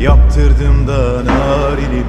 Yaptırdım da narinim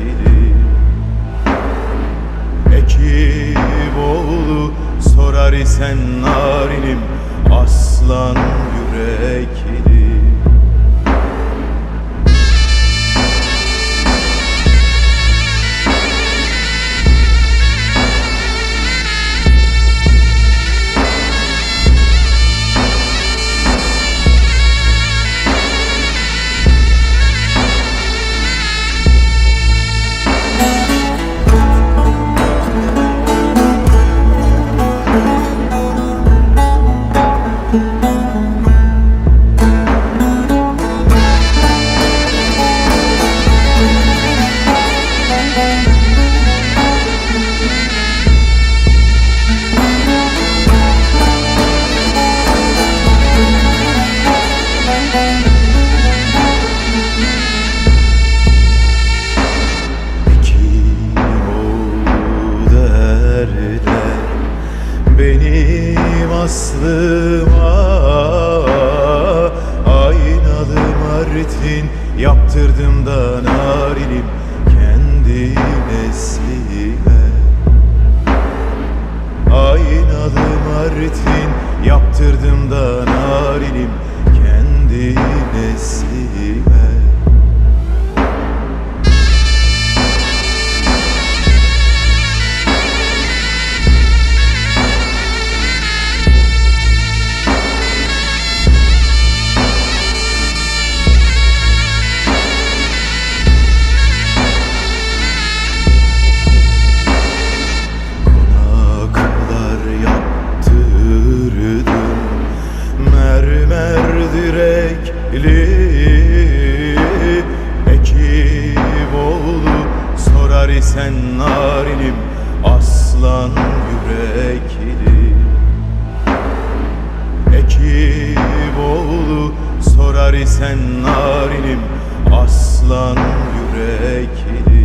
yürekli Ekip oğlu sorar isen narinim Aslan benim aslıma. Aynalı martin yaptırdım da narinim kendi neslime. Aynalı martin yaptırdım da narinim kendi neslime oğlu sorar isen narinim Aslan yürekli Ekip oğlu sorar isen narinim Aslan yürekli